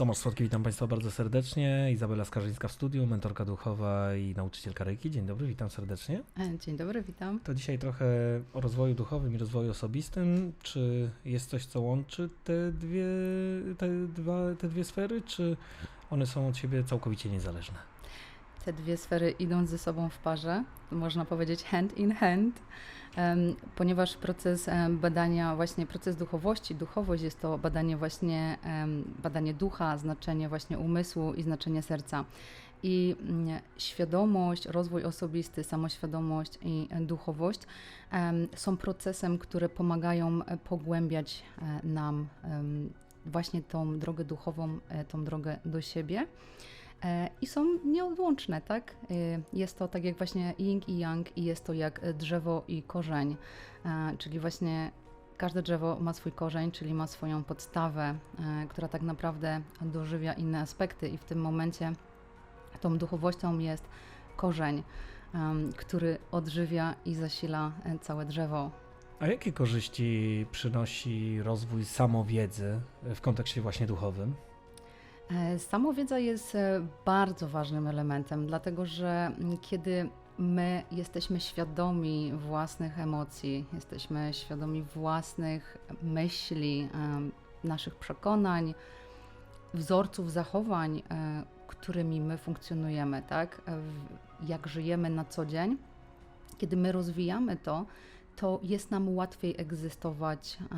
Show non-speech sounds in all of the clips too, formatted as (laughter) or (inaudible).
Tomasz Słodki, witam Państwa bardzo serdecznie. Izabela Skarżyńska w studiu, mentorka duchowa i nauczycielka Reiki. Dzień dobry, witam serdecznie. E, Dzień dobry, witam. To dzisiaj trochę o rozwoju duchowym i rozwoju osobistym. Czy jest coś, co łączy te dwie, te dwa, te dwie sfery, czy one są od siebie całkowicie niezależne? Te dwie sfery idą ze sobą w parze, można powiedzieć hand in hand, ponieważ proces badania, właśnie proces duchowości, duchowość jest to badanie właśnie, badanie ducha, znaczenie właśnie umysłu i znaczenie serca. I mm, świadomość, rozwój osobisty, samoświadomość i e, duchowość są procesem, które pomagają e, pogłębiać e, nam właśnie tą drogę duchową, tą drogę do siebie. E, I są nieodłączne, tak? E, Jest to tak jak właśnie yin i yang, i jest to jak drzewo i korzeń. E, Czyli właśnie każde drzewo ma swój korzeń, czyli ma swoją podstawę, która tak naprawdę dożywia inne aspekty, i w tym momencie tą duchowością jest korzeń, który odżywia i zasila całe drzewo. A jakie korzyści przynosi rozwój samowiedzy w kontekście właśnie duchowym? E, Samowiedza jest e, bardzo ważnym elementem, dlatego że mm, kiedy my jesteśmy świadomi własnych emocji, jesteśmy świadomi własnych myśli, naszych przekonań, wzorców zachowań, e, którymi my funkcjonujemy, tak? Jak żyjemy na co dzień, kiedy my rozwijamy to, to jest nam łatwiej egzystować e,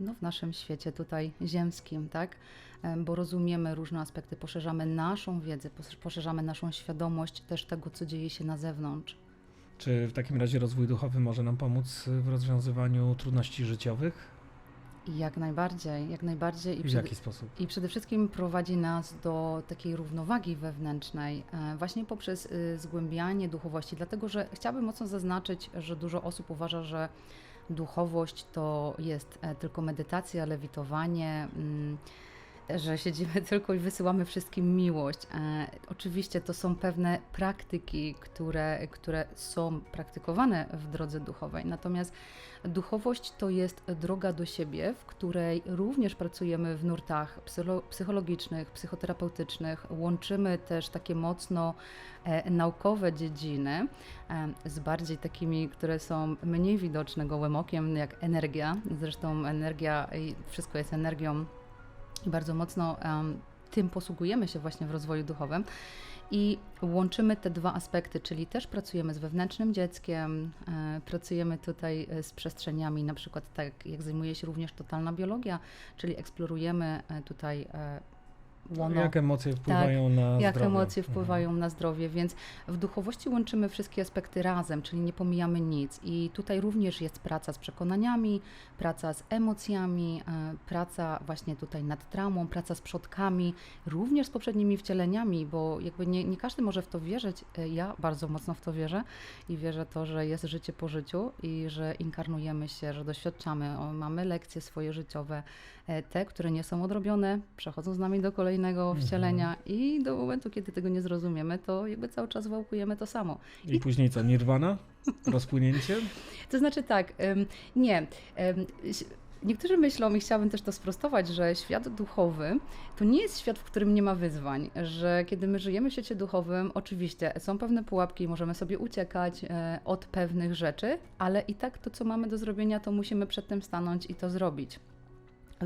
no, w naszym świecie tutaj ziemskim, tak? E, Bo rozumiemy różne aspekty, poszerzamy naszą wiedzę, pos- poszerzamy naszą świadomość też tego, co dzieje się na zewnątrz. Czy w takim razie rozwój duchowy może nam pomóc w rozwiązywaniu trudności życiowych? Jak najbardziej, jak najbardziej. I I w przede- jaki sposób? I przede wszystkim prowadzi nas do takiej równowagi wewnętrznej, e, właśnie poprzez y, zgłębianie duchowości. Dlatego, że chciałabym mocno zaznaczyć, że dużo osób uważa, że duchowość to jest e, tylko medytacja, lewitowanie. mm, Że siedzimy (laughs) tylko i wysyłamy wszystkim miłość. E, oczywiście to są pewne praktyki, które, które są praktykowane w drodze duchowej. Natomiast Duchowość to jest droga do siebie, w której również pracujemy w nurtach psychologicznych, psychoterapeutycznych. Łączymy też takie mocno e, naukowe dziedziny e, z bardziej takimi, które są mniej widoczne gołym okiem, jak energia. Zresztą energia, wszystko jest energią i bardzo mocno em, tym posługujemy się właśnie w rozwoju duchowym. I łączymy te dwa aspekty, czyli też pracujemy z wewnętrznym dzieckiem, e, pracujemy tutaj e, z przestrzeniami, na przykład tak jak zajmuje się również totalna biologia, czyli eksplorujemy e, tutaj łono. Jak emocje wpływają na Tak, Jak zdrowie? emocje Mhm. wpływają na zdrowie, więc w duchowości łączymy wszystkie aspekty razem, czyli nie pomijamy nic. I tutaj również jest praca z przekonaniami, praca z emocjami, e, praca właśnie tutaj nad traumą, praca z przodkami, również z poprzednimi wcieleniami, bo jakby nie, nie każdy może w to wierzyć. E, Ja bardzo mocno w to wierzę i wierzę to, że jest życie po życiu i że inkarnujemy się, że doświadczamy, mamy lekcje swoje życiowe, e, te, które nie są odrobione, przechodzą z nami do kolejnego Mhm. wcielenia i do momentu, kiedy tego nie zrozumiemy, to jakby cały czas wałkujemy to samo. I później co, nirwana? Rozpłynięcie? (laughs) To znaczy tak, nie. Niektórzy myślą, i chciałabym też to sprostować, że świat duchowy to nie jest świat, w którym nie ma wyzwań. Że kiedy my żyjemy w świecie duchowym, oczywiście są pewne pułapki, możemy sobie uciekać e, od pewnych rzeczy, ale i tak to, co mamy do zrobienia, to musimy przed tym stanąć i to zrobić.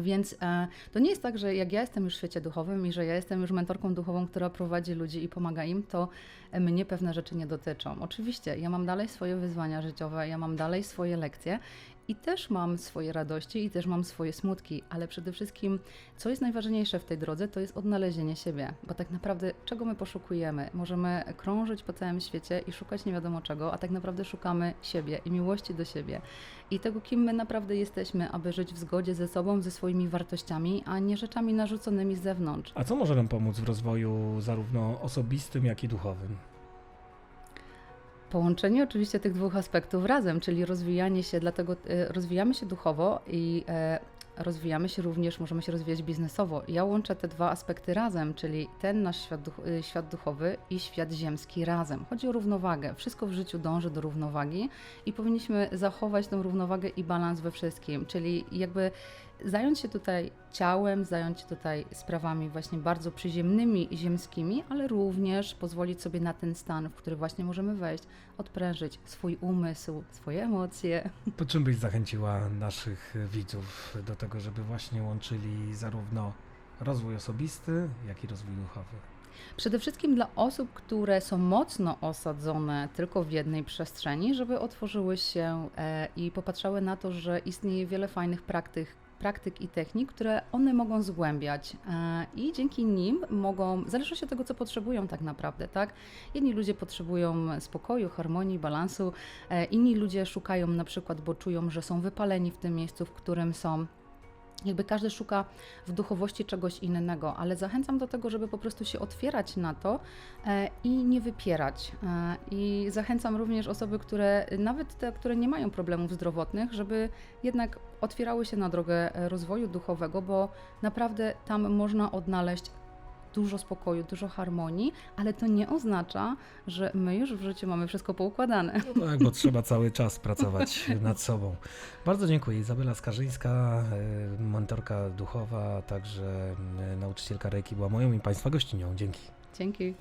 Więc e, to nie jest tak, że jak ja jestem już w świecie duchowym i że ja jestem już mentorką duchową, która prowadzi ludzi i pomaga im, to mnie pewne rzeczy nie dotyczą. Oczywiście, ja mam dalej swoje wyzwania życiowe, ja mam dalej swoje lekcje i też mam swoje radości i też mam swoje smutki, ale przede wszystkim, co jest najważniejsze w tej drodze, to jest odnalezienie siebie, bo tak naprawdę czego my poszukujemy? Możemy krążyć po całym świecie i szukać nie wiadomo czego, a tak naprawdę szukamy siebie i miłości do siebie i tego, kim my naprawdę jesteśmy, aby żyć w zgodzie ze sobą, ze swoimi wartościami, a nie rzeczami narzuconymi z zewnątrz. A co może nam pomóc w rozwoju zarówno osobistym, jak i duchowym? Połączenie oczywiście tych dwóch aspektów razem, czyli rozwijanie się, dlatego e, rozwijamy się duchowo i e, rozwijamy się również, możemy się rozwijać biznesowo. Ja łączę te dwa aspekty razem, czyli ten nasz świat, duch, y, świat duchowy i świat ziemski razem. Chodzi o równowagę. Wszystko w życiu dąży do równowagi i powinniśmy zachować tę równowagę i balans we wszystkim, czyli jakby zająć się tutaj ciałem, zająć się tutaj sprawami właśnie bardzo przyziemnymi ziemskimi, ale również pozwolić sobie na ten stan, w który właśnie możemy wejść, odprężyć swój umysł, swoje emocje. To czym byś zachęciła naszych widzów do tego, żeby właśnie łączyli zarówno rozwój osobisty, jak i rozwój duchowy? Przede wszystkim dla osób, które są mocno osadzone tylko w jednej przestrzeni, żeby otworzyły się e, i popatrzały na to, że istnieje wiele fajnych praktyk, praktyk i technik, które one mogą zgłębiać e, i dzięki nim mogą, zależy się od tego, co potrzebują tak naprawdę, tak? Jedni ludzie potrzebują spokoju, harmonii, balansu, e, inni ludzie szukają na przykład, bo czują, że są wypaleni w tym miejscu, w którym są. Jakby każdy szuka w duchowości czegoś innego, ale zachęcam do tego, żeby po prostu się otwierać na to e, i nie wypierać. E, I zachęcam również osoby, które nawet te, które nie mają problemów zdrowotnych, żeby jednak otwierały się na drogę rozwoju duchowego, bo naprawdę tam można odnaleźć dużo spokoju, dużo harmonii, ale to nie oznacza, że my już w życiu mamy wszystko poukładane. No tak, bo trzeba cały czas pracować nad sobą. Bardzo dziękuję. Izabela Skarżyńska, y, mentorka duchowa, także y, nauczycielka Reiki była moją i Państwa gościnią. Dzięki. Dzięki.